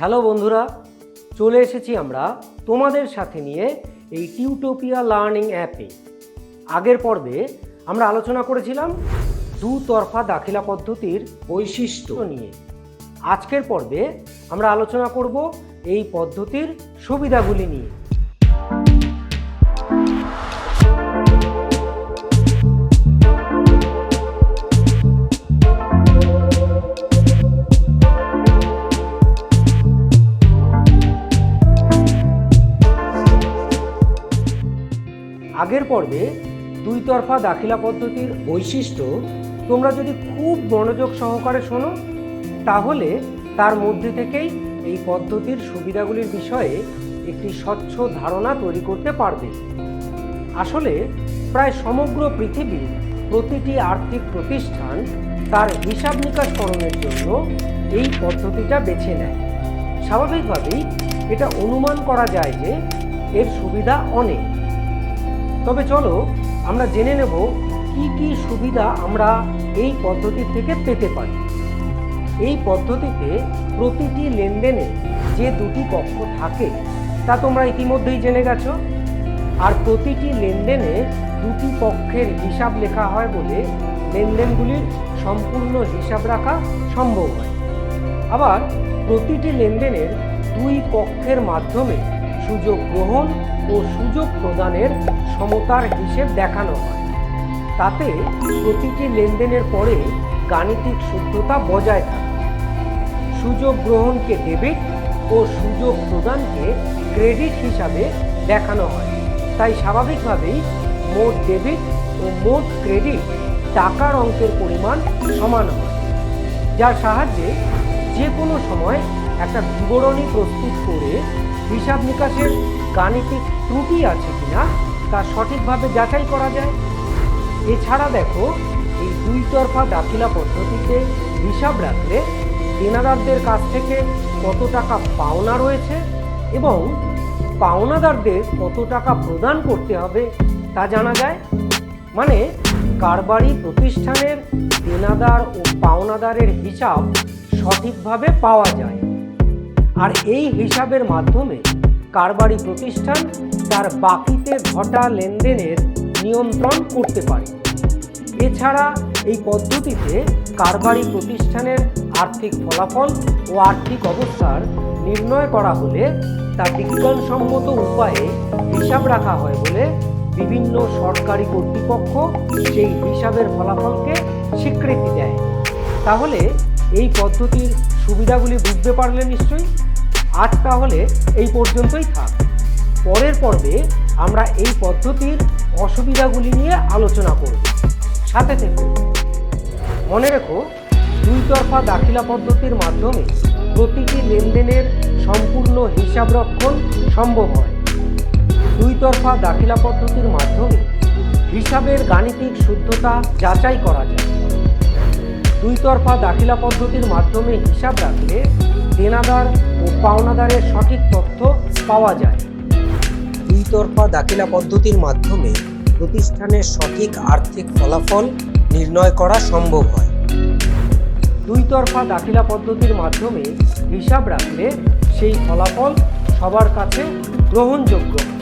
Hello বন্ধুরা, চলে এসেছি আমরা তোমাদের সাথে নিয়ে এই টিউটোপিয়া লার্নিং অ্যাপে আগের পর্বে আমরা আলোচনা করেছিলাম দুতরফা দাখিলা পদ্ধতির বৈশিষ্ট্য নিয়ে। আজকের পর্বে আমরা আলোচনা করব এই পদ্ধতির সুবিধাগুলি নিয়ে। আগের পর্বে দুই তরফা দাখিলা পদ্ধতির বৈশিষ্ট্য তোমরা যদি খুব মনোযোগ সহকারে শোনো, তাহলে তার মধ্যে থেকেই এই পদ্ধতির সুবিধাগুলির বিষয়ে একটি স্বচ্ছ ধারণা তৈরি করতে পারবে। আসলে প্রায় সমগ্র পৃথিবীর প্রতিটি আর্থিক প্রতিষ্ঠান তার হিসাব নিকাশকরণের জন্য এই পদ্ধতিটা বেছে নেয়। স্বাভাবিকভাবেই এটা অনুমান করা যায় যে এর সুবিধা অনেক। তবে চলো, আমরা জেনে নেব কি কি সুবিধা আমরা এই পদ্ধতি থেকে পেতে পারি। এই পদ্ধতিতে প্রতিটি লেনদেনে যে দুটি পক্ষ থাকে, তা তোমরা ইতিমধ্যেই জেনে গেছো। আর প্রতিটি লেনদেনে দুটি পক্ষের হিসাব লেখা হয় বলে লেনদেনগুলির সম্পূর্ণ হিসাব রাখা সম্ভব হয়। আবার প্রতিটি লেনদেনের দুই পক্ষের মাধ্যমে সুযোগ গ্রহণ ও সুযোগ প্রদানের সমতার হিসেব দেখানো হয়। তাতে প্রতিটি লেনদেনের পরে গাণিতিক শুদ্ধতা বজায় থাকে। সুযোগ গ্রহণকে ডেবিট ও সুযোগ প্রদানকে ক্রেডিট হিসাবে দেখানো হয়। তাই স্বাভাবিকভাবেই মোট ডেবিট ও মোট ক্রেডিট টাকার অঙ্কের পরিমাণ সমান হয়, যার সাহায্যে যে কোনো সময় একটা বিবরণী প্রস্তুত করে হিসাব নিকাশের গাণিতিক ত্রুটি আছে কিনা তা সঠিকভাবে যাচাই করা যায়। এছাড়া দেখো, এই দুই তরফা দাখিলা পদ্ধতিতে হিসাব রাখলে দেনাদারদের কাছ থেকে কত টাকা পাওনা রয়েছে এবং পাওনাদারদের কত টাকা প্রদান করতে হবে তা জানা যায়। মানে কারবারি প্রতিষ্ঠানের দেনাদার ও পাওনাদারের হিসাব সঠিকভাবে পাওয়া যায়। আর এই হিসাবের মাধ্যমে কারবারি প্রতিষ্ঠান তার বাকিতে ঘটা লেনদেনের নিয়ন্ত্রণ করতে পারে। এছাড়া এই পদ্ধতিতে কারবারি প্রতিষ্ঠানের আর্থিক ফলাফল ও আর্থিক অবস্থার নির্ণয় করা হলে তা বিজ্ঞানসম্মত উপায়ে হিসাব রাখা হয় বলে বিভিন্ন সরকারি কর্তৃপক্ষ সেই হিসাবের ফলাফলকে স্বীকৃতি দেয়। তাহলে এই পদ্ধতির সুবিধাগুলি বুঝতে পারলে নিশ্চয়ই? আজ তাহলে এই পর্যন্তই থাক। পরের পর্বে আমরা এই পদ্ধতির অসুবিধাগুলি নিয়ে আলোচনা করব। সাথে থেকে। মনে রেখো দুই তরফা দাখিলা পদ্ধতির মাধ্যমে প্রতিটি লেনদেনের সম্পূর্ণ হিসাব রক্ষণ সম্ভব হয়। দুই তরফা দাখিলা পদ্ধতির মাধ্যমে হিসাবের গাণিতিক শুদ্ধতা যাচাই করা যায়। দুই তরফা দাখিলা পদ্ধতির মাধ্যমে হিসাব রাখলে দেনাদার ও পাওনাদারের সঠিক তথ্য পাওয়া যায়। দুই তরফা দাখিলা পদ্ধতির মাধ্যমে প্রতিষ্ঠানের সঠিক আর্থিক ফলাফল নির্ণয় করা সম্ভব হয়। দুই তরফা দাখিলা পদ্ধতির মাধ্যমে হিসাব রাখলে সেই ফলাফল সবার কাছে গ্রহণযোগ্য। হয়